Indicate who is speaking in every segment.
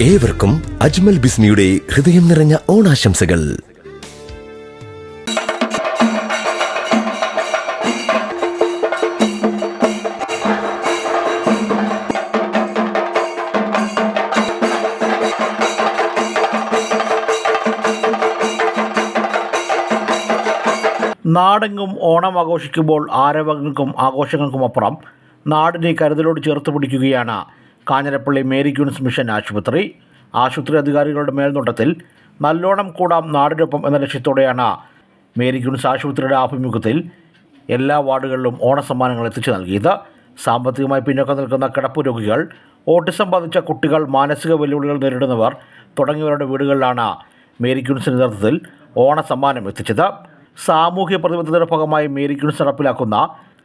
Speaker 1: ഏവർക്കും അജ്മൽ ബിസ്മിയുടെ ഹൃദയം നിറഞ്ഞ ഓണാശംസകൾ.
Speaker 2: നാടെങ്ങും ഓണം ആഘോഷിക്കുമ്പോൾ ആരവങ്ങൾക്കും ആഘോഷങ്ങൾക്കും അപ്പുറം നാടിനെ കരുതലോട് ചേർത്ത് പിടിക്കുകയാണ് കാഞ്ഞിരപ്പള്ളി മേരി ക്യൂൻസ് മിഷൻ ആശുപത്രി. ആശുപത്രി അധികാരികളുടെ മേൽനോട്ടത്തിൽ നല്ലോണം കൂടാം നാടിനൊപ്പം എന്ന ലക്ഷ്യത്തോടെയാണ് മേരി ക്യൂൻസ് ആശുപത്രിയുടെ ആഭിമുഖ്യത്തിൽ എല്ലാ വാർഡുകളിലും ഓണസമ്മാനങ്ങൾ എത്തിച്ചു നൽകിയത്. സാമ്പത്തികമായി പിന്നോക്കം നിൽക്കുന്ന കിടപ്പ് രോഗികൾ ഓട്ടിസം ബാധിച്ച കുട്ടികൾ മാനസിക വെല്ലുവിളികൾ നേരിടുന്നവർ തുടങ്ങിയവരുടെ വീടുകളിലാണ് മേരി ക്യൂൻസിന്റെ നേതൃത്വത്തിൽ ഓണസമ്മാനം എത്തിച്ചത്. സാമൂഹ്യ പ്രതിബദ്ധതയുടെ ഭാഗമായി മേരി ക്യൂൻസ് നടപ്പിലാക്കുന്ന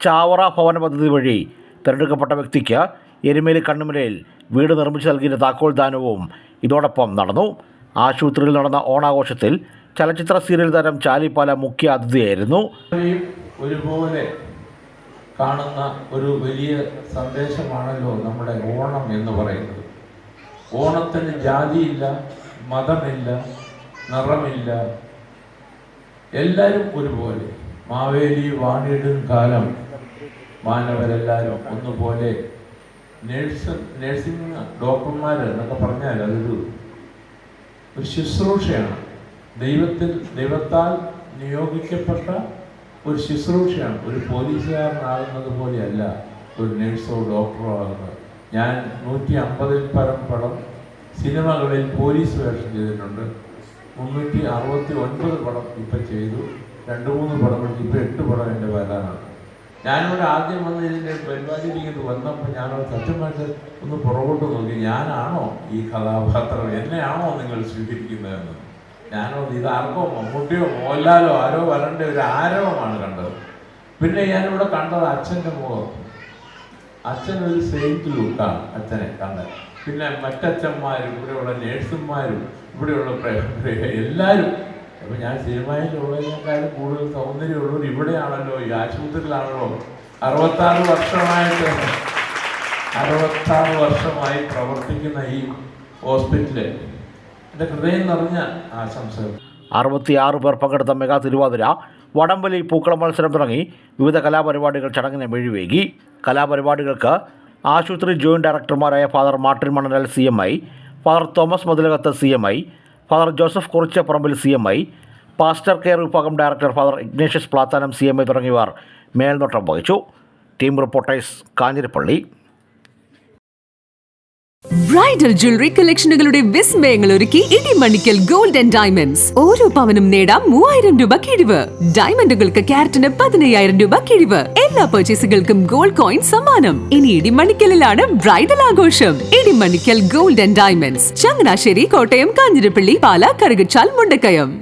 Speaker 2: ചാവറ ഭവന പദ്ധതി വഴി തിരഞ്ഞെടുക്കപ്പെട്ട വ്യക്തിക്ക് എരുമേലി കണ്ണുമലയിൽ വീട് നിർമ്മിച്ചു നൽകിയ താക്കോൽ ദാനവും ഇതോടൊപ്പം നടന്നു. ആശുപത്രിയിൽ നടന്ന ഓണാഘോഷത്തിൽ ചലച്ചിത്ര സീരിയൽ താരം ചാലിപ്പാല മുഖ്യ അതിഥിയായിരുന്നു.
Speaker 3: ഒരുപോലെ കാണുന്ന ഒരു വലിയ സന്ദേശമാണല്ലോ നമ്മുടെ ഓണം എന്ന് പറയുന്നത്. ഓണത്തിന് ജാതിയില്ല മതമില്ല നിറമില്ല. എല്ലാവരും ഒരുപോലെ. മാവേലി വാണിടും കാലം. മാനവരെല്ലാവരും ഒന്നുപോലെ നേഴ്സ് നേഴ്സിംഗ് ഡോക്ടർമാർ എന്നൊക്കെ പറഞ്ഞാൽ അതൊരു ഒരു ശുശ്രൂഷയാണ്. ദൈവത്തിൽ ദൈവത്താൽ നിയോഗിക്കപ്പെട്ട ഒരു ശുശ്രൂഷയാണ്. ഒരു പോലീസുകാരനാകുന്നത് പോലെയല്ല ഒരു നേഴ്സോ ഡോക്ടറോ ആകുന്നത്. ഞാൻ നൂറ്റി അമ്പതിൽ പരം പടം സിനിമകളിൽ പോലീസ് വേഷം ചെയ്തിട്ടുണ്ട്. മുന്നൂറ്റി അറുപത്തി ഒൻപത് പടം ഇപ്പം ചെയ്തു. രണ്ട് മൂന്ന് പടം ഇപ്പം എട്ട് പടം എന്റെ വരാനാണ് ഞാനിവിടെ ആദ്യം വന്ന് ഇതിന്റെ പരിപാടിയിലേക്ക് വന്നപ്പോൾ ഞാനവിടെ സത്യമായിട്ട് ഒന്ന് പുറകോട്ട് നോക്കി. ഞാനാണോ ഈ കഥാപാത്രം? എന്നെയാണോ നിങ്ങൾ സ്വീകരിക്കുന്നതെന്ന്? ഞാനോ ഇതാർക്കോ മമ്മൂട്ടിയോ മോഹൻലാലോ ആരോ വരേണ്ട ഒരു ആരവമാണ് കണ്ടത്. പിന്നെ ഞാനിവിടെ കണ്ടത് അച്ഛന്റെ മുഖം. അച്ഛൻ ഒരു സെയിന്റ് ലുക്കാണ് അച്ഛനെ കണ്ടത്. പിന്നെ മറ്റച്ഛന്മാരും ഇവിടെയുള്ള നേഴ്സുമാരും ഇവിടെയുള്ള എല്ലാവരും അപ്പൊ ഞാൻ സിനിമയിലുള്ളതിനേക്കാളും കൂടുതൽ സൗന്ദര്യമുള്ളവർ ഇവിടെയാണല്ലോ ഈ ആശുപത്രിയിലാണല്ലോ. അറുപത്താറ് വർഷമായിട്ട് അറുപത്താറ് വർഷമായി പ്രവർത്തിക്കുന്ന ഈ ഹോസ്പിറ്റൽ. എന്റെ ഹൃദയം നിറഞ്ഞ ആശംസകൾ.
Speaker 2: അറുപത്തിയാറ് പേർ പങ്കെടുത്ത മെഗാ തിരുവാതിര വടംവലി പൂക്കള മത്സരം തുടങ്ങി വിവിധ കലാപരിപാടികൾ ചടങ്ങിനെ മെഴിവേകി കലാപരിപാടികൾക്ക് ആശുപത്രി joint ഡയറക്ടർമാരായ father Martin Manal C M I father Thomas Mathilakath C M I father Joseph Kurichiparambil C M I pastor care വിഭാഗം director father Ignatius Plathanam C M I തുടങ്ങിയവർ മേൽനോട്ടം വഹിച്ചു. Team reporters Kanjirappally.
Speaker 4: Bridal jewellery കളക്ഷനുകളുടെ വിസ്മയങ്ങൾ ഒരുക്കി Idimannickal gold and diamonds. ഓരോ പവനും നേടാം മൂവായിരം രൂപ കിഴിവ്. ഡയമണ്ടുകൾക്ക് ക്യാരറ്റിന് പതിനയ്യായിരം രൂപ കിഴിവ്. എല്ലാ പർച്ചേസുകൾക്കും ഗോൾഡ് കോയിൻ സമ്മാനം. ഇനി ഇടിമണിക്കലിലാണ് ബ്രൈഡൽ ആഘോഷം. Edimannickal gold and diamonds. Changanassery Kottayam Kanjirappally Pala Karukachal Mundakayam.